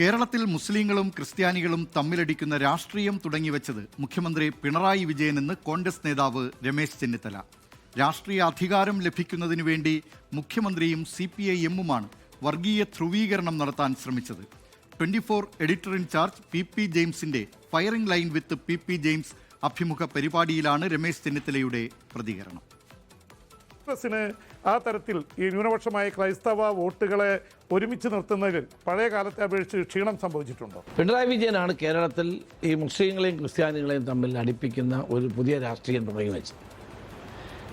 കേരളത്തിൽ മുസ്ലിങ്ങളും ക്രിസ്ത്യാനികളും തമ്മിലടിക്കുന്ന രാഷ്ട്രീയം തുടങ്ങിവെച്ചത് മുഖ്യമന്ത്രി പിണറായി വിജയൻ എന്ന് കോൺഗ്രസ് നേതാവ് രമേശ് ചെന്നിത്തല. രാഷ്ട്രീയ അധികാരം ലഭിക്കുന്നതിനു വേണ്ടി മുഖ്യമന്ത്രിയും സി പി ഐ എമ്മുമാണ് വർഗീയ ധ്രുവീകരണം നടത്താൻ ശ്രമിച്ചത്. Twenty four editor in charge P P ജെയിംസിന്റെ firing line with P P James അഭിമുഖ പരിപാടിയിലാണ് രമേശ് ചെന്നിത്തലയുടെ പ്രതികരണം. ആ തരത്തിൽ ഈ ന്യൂനപക്ഷമായ ക്രൈസ്തവ വോട്ടുകളെ ഒരുമിച്ച് നിർത്തുന്നതിൽ പഴയ കാലത്തെ അപേക്ഷിച്ച് ക്ഷീണം സംഭവിച്ചിട്ടുണ്ടോ? പിണറായി വിജയനാണ് കേരളത്തിൽ ഈ മുസ്ലിങ്ങളെയും ക്രിസ്ത്യാനികളെയും തമ്മിൽ അടുപ്പിക്കുന്ന ഒരു പുതിയ രാഷ്ട്രീയം തുടങ്ങി വെച്ചത്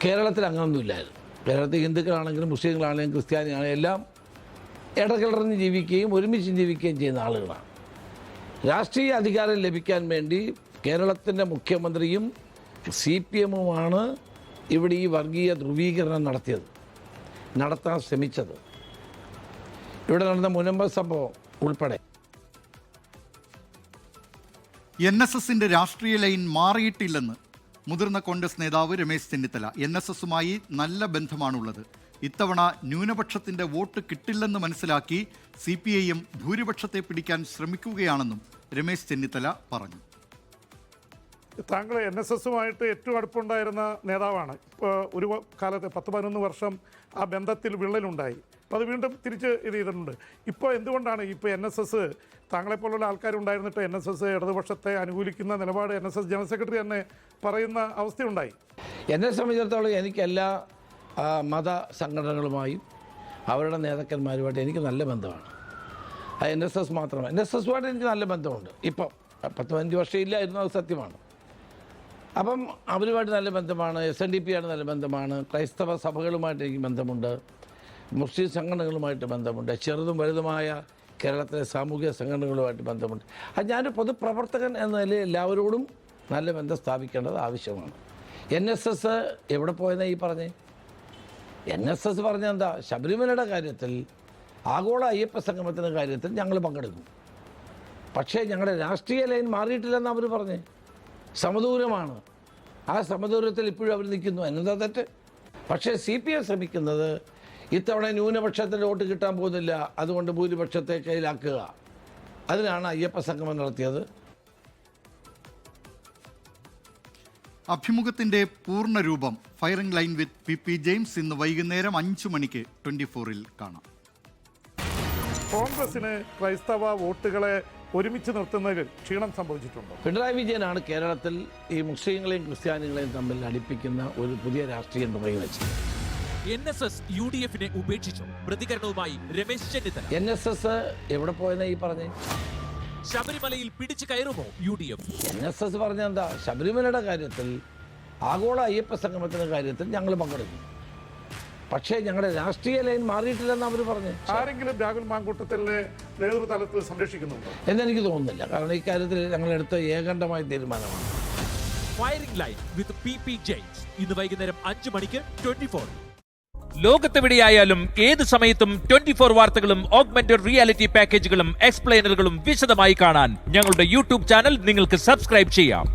കേരളത്തിൽ അങ്ങനൊന്നുമില്ലായിരുന്നു. കേരളത്തിൽ ഹിന്ദുക്കളാണെങ്കിലും മുസ്ലിങ്ങളാണെങ്കിലും ക്രിസ്ത്യാനികളാണെങ്കിലും എല്ലാം ഇടകിളറിഞ്ഞ് ജീവിക്കുകയും ഒരുമിച്ച് ജീവിക്കുകയും ചെയ്യുന്ന ആളുകളാണ്. രാഷ്ട്രീയ അധികാരം ലഭിക്കാൻ വേണ്ടി കേരളത്തിന്റെ മുഖ്യമന്ത്രിയും സി പി എമ്മുമാണ് ഇവിടെ ഈ വർഗീയ ധ്രുവീകരണം നടത്തിയത്. നടത്താൻ ശ്രമിച്ചത്. ഇവിടെ നടന്ന മുനമ്പ സംഭവം ഉൾപ്പെടെ. എൻ എസ് എസിന്റെ രാഷ്ട്രീയ ലൈൻ മാറിയിട്ടില്ലെന്ന് മുതിർന്ന കോൺഗ്രസ് നേതാവ് രമേശ് ചെന്നിത്തല. എൻ എസ് എസുമായി നല്ല ബന്ധമാണുള്ളത്. ഇത്തവണ ന്യൂനപക്ഷത്തിന്റെ വോട്ട് കിട്ടില്ലെന്ന് മനസ്സിലാക്കി സി പി ഐ എം ഭൂരിപക്ഷത്തെ പിടിക്കാൻ ശ്രമിക്കുകയാണെന്നും രമേശ് ചെന്നിത്തല പറഞ്ഞു. താങ്കൾ എൻ എസ് എസുമായിട്ട് ഏറ്റവും അടുപ്പുണ്ടായിരുന്ന നേതാവാണ്. ഇപ്പോൾ ഒരു കാലത്ത് പത്ത് പതിനൊന്ന് വർഷം ആ ബന്ധത്തിൽ വിള്ളലുണ്ടായി. അപ്പോൾ അത് വീണ്ടും തിരിച്ച് ഇത് ചെയ്തിട്ടുണ്ട്. ഇപ്പോൾ എന്തുകൊണ്ടാണ് ഇപ്പോൾ എൻ എസ് എസ് താങ്കളെപ്പോലുള്ള ആൾക്കാരുണ്ടായിരുന്നിട്ട് എൻ എസ് എസ് ഇടതുപക്ഷത്തെ അനുകൂലിക്കുന്ന നിലപാട് N S S general secretary തന്നെ പറയുന്ന അവസ്ഥയുണ്ടായി? എന്നെ സംബന്ധിച്ചിടത്തോളം എനിക്ക് എല്ലാ മത സംഘടനകളുമായും അവരുടെ നേതാക്കന്മാരുമായിട്ട് എനിക്ക് നല്ല ബന്ധമാണ്. അത് എൻ എസ് എസ് മാത്രമാണ് എൻ എസ് എസുമായിട്ട് എനിക്ക് നല്ല ബന്ധമുണ്ട്. ഇപ്പം പത്ത് പതിനഞ്ച് വർഷം ഇല്ലായിരുന്നു അത് സത്യമാണ്. അപ്പം അവരുമായിട്ട് നല്ല ബന്ധമാണ് എസ് എൻ ഡി പി ആയിട്ട് നല്ല ബന്ധമാണ് ക്രൈസ്തവ സഭകളുമായിട്ട് എനിക്ക് ബന്ധമുണ്ട് മുസ്ലിം സംഘടനകളുമായിട്ട് ബന്ധമുണ്ട് ചെറുതും വലുതുമായ കേരളത്തിലെ സാമൂഹിക സംഘടനകളുമായിട്ട് ബന്ധമുണ്ട്. അത് ഞാനൊരു പൊതുപ്രവർത്തകൻ എന്ന നിലയിൽ എല്ലാവരോടും നല്ല ബന്ധം സ്ഥാപിക്കേണ്ടത് ആവശ്യമാണ്. എൻ എസ് എസ് എവിടെ പോയെന്നാ ഈ പറഞ്ഞേ? എൻ എസ് എസ് പറഞ്ഞ എന്താ? ശബരിമലയുടെ കാര്യത്തിൽ ആഗോള അയ്യപ്പ സംഗമത്തിന്റെ കാര്യത്തിൽ ഞങ്ങൾ പങ്കെടുക്കും. പക്ഷേ ഞങ്ങളുടെ രാഷ്ട്രീയ ലൈൻ മാറിയിട്ടില്ലെന്ന് അവർ പറഞ്ഞ്. സമദൂരമാണ്. ആ സമദൂരത്തിൽ ഇപ്പോഴും അവർ നിൽക്കുന്നു. എന്നതാ തെറ്റ്? പക്ഷേ സി പി എം ശ്രമിക്കുന്നത് ഇത്തവണ ന്യൂനപക്ഷത്തിന്റെ വോട്ട് കിട്ടാൻ പോകുന്നില്ല. അതുകൊണ്ട് ഭൂരിപക്ഷത്തെ കയ്യിലാക്കുക. അതിനാണ് അയ്യപ്പ സംഗമം നടത്തിയത്. അഭിമുഖത്തിന്റെ പൂർണ രൂപം firing line with P P James ഇന്ന് വൈകുന്നേരം അഞ്ചു മണിക്ക് ട്വന്റി ഫോറിൽ കാണാം. കോൺഗ്രസിന് ക്രൈസ്തവ വോട്ടുകളെ ഒരുമിച്ച് നിർത്തുന്നതിൽ ക്ഷീണം സംഭവിച്ചിട്ടുണ്ട്? പിണറായി വിജയനാണ് കേരളത്തിൽ ഈ മുസ്ലിങ്ങളെയും ക്രിസ്ത്യാനികളെയും തമ്മിൽ അടിപ്പിക്കുന്ന ഒരു പുതിയ രാഷ്ട്രീയം തുടങ്ങി വെച്ചത് N S S U D എഫിനെ ഉപേക്ഷിച്ചു. പ്രതികരണവുമായി Ramesh Chennithala. N S S എവിടെ പോയെന്നാ ഈ പറഞ്ഞേ? ശബരിമലയിൽ പിടിച്ചു കയറുമോ U D F? N S S പറഞ്ഞ എന്താ ശബരിമലയുടെ കാര്യത്തിൽ ആഗോള അയ്യപ്പ സംഗമത്തിന്റെ കാര്യത്തിൽ ഞങ്ങൾ പങ്കെടുക്കും. പക്ഷേ ഞങ്ങളുടെ രാഷ്ട്രീയ ലൈൻ മാറിയിട്ടില്ലെന്ന് അവർ പറഞ്ഞു. ആരെങ്കിലും രാഹുൽ മാങ്കൂട്ടത്തിലെ നേതൃതലത്തിൽ സംരക്ഷിക്കുന്നുണ്ടോ? എന്നെനിക്ക് തോന്നുന്നില്ല. കാരണം ഈ കാര്യത്തിൽ ഞങ്ങളെടുത്ത ഏകണ്ഠമായ തീരുമാനമാണ്. Firing line with P P James ഇന്ന് വൈകുന്നേരം അഞ്ചു മണിക്ക് ട്വന്റി ഫോർ ലോകത്തെവിടെയായാലും ഏത് സമയത്തും ട്വന്റി ഫോർ വാർത്തകളും ഓഗ്മെന്റഡ് റിയാലിറ്റി പാക്കേജുകളും എക്സ്പ്ലെയിനറുകളും വിശദമായി കാണാൻ ഞങ്ങളുടെ യൂട്യൂബ് ചാനൽ നിങ്ങൾക്ക് സബ്സ്ക്രൈബ് ചെയ്യാം.